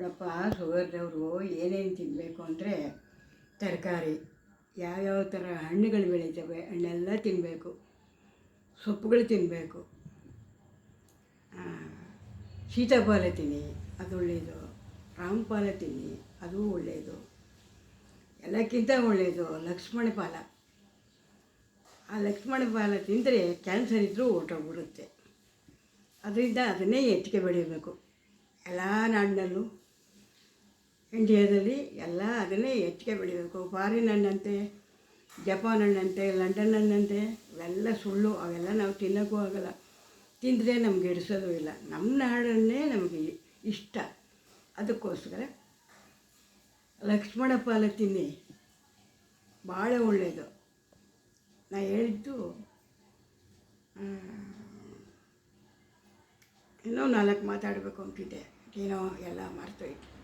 ನೋಡಪ್ಪ ಶುಗರ್ದವರು ಏನೇನು ತಿನ್ನಬೇಕು ಅಂದರೆ ತರಕಾರಿ. ಯಾವ್ಯಾವ ಥರ ಹಣ್ಣುಗಳು ಬೆಳೀತವೆ ಹಣ್ಣೆಲ್ಲ ತಿನ್ನಬೇಕು ಸೊಪ್ಪುಗಳು ತಿನ್ನಬೇಕು ಸೀತಾಫಲ ತಿನ್ನಿ, ಅದು ಒಳ್ಳೆಯದು ರಾಮಪಾಲ ತಿನ್ನಿ, ಅದು ಒಳ್ಳೆಯದು ಎಲ್ಲಕ್ಕಿಂತ ಒಳ್ಳೆಯದು ಲಕ್ಷ್ಮಣ ಫಲ ಆ ಲಕ್ಷ್ಮಣ ಫಲ ತಿಂದರೆ ಕ್ಯಾನ್ಸರ್ ಇದ್ದರೂ ಹೊರ್ಟೋಗ್ಬಿಡುತ್ತೆ. ಅದರಿಂದ ಅದನ್ನೇ ಹೆಚ್ಚಿಗೆ ಬೆಳೀಬೇಕು. ಎಲ್ಲ ನಾಡಿನಲ್ಲೂ ಇಂಡಿಯಾದಲ್ಲಿ ಎಲ್ಲ ಅದನ್ನೇ ಹೆಚ್ಚಿಗೆ ಬೆಳಿಬೇಕು. ಫಾರಿನ್ ಹಣ್ಣಂತೆ, ಜಪಾನ್ ಹಣ್ಣಂತೆ, ಲಂಡನ್ ಹಣ್ಣಂತೆ, ಇವೆಲ್ಲ ಸುಳ್ಳು, ಅವೆಲ್ಲ ನಾವು ತಿನ್ನೋಕ್ಕೂ ಆಗಲ್ಲ. ತಿಂದರೆ ನಮ್ಗೆ ಹಿಡಿಸೋದು ಇಲ್ಲ. ನಮ್ಮ ನಾಡನ್ನೇ ನಮಗೆ ಇಷ್ಟ. ಅದಕ್ಕೋಸ್ಕರ ಲಕ್ಷ್ಮಣ ಫಲ ತಿನ್ನಿ. ಭಾಳ ಒಳ್ಳೆಯದು ನಾ ಹೇಳಿದ್ದು ಇನ್ನೂ ನಾಲ್ಕು ಮಾತಾಡಬೇಕು ಅಂತಿದ್ದೆ. ಏನೋ ಎಲ್ಲ ಮರ್ತೋಯ್ತು.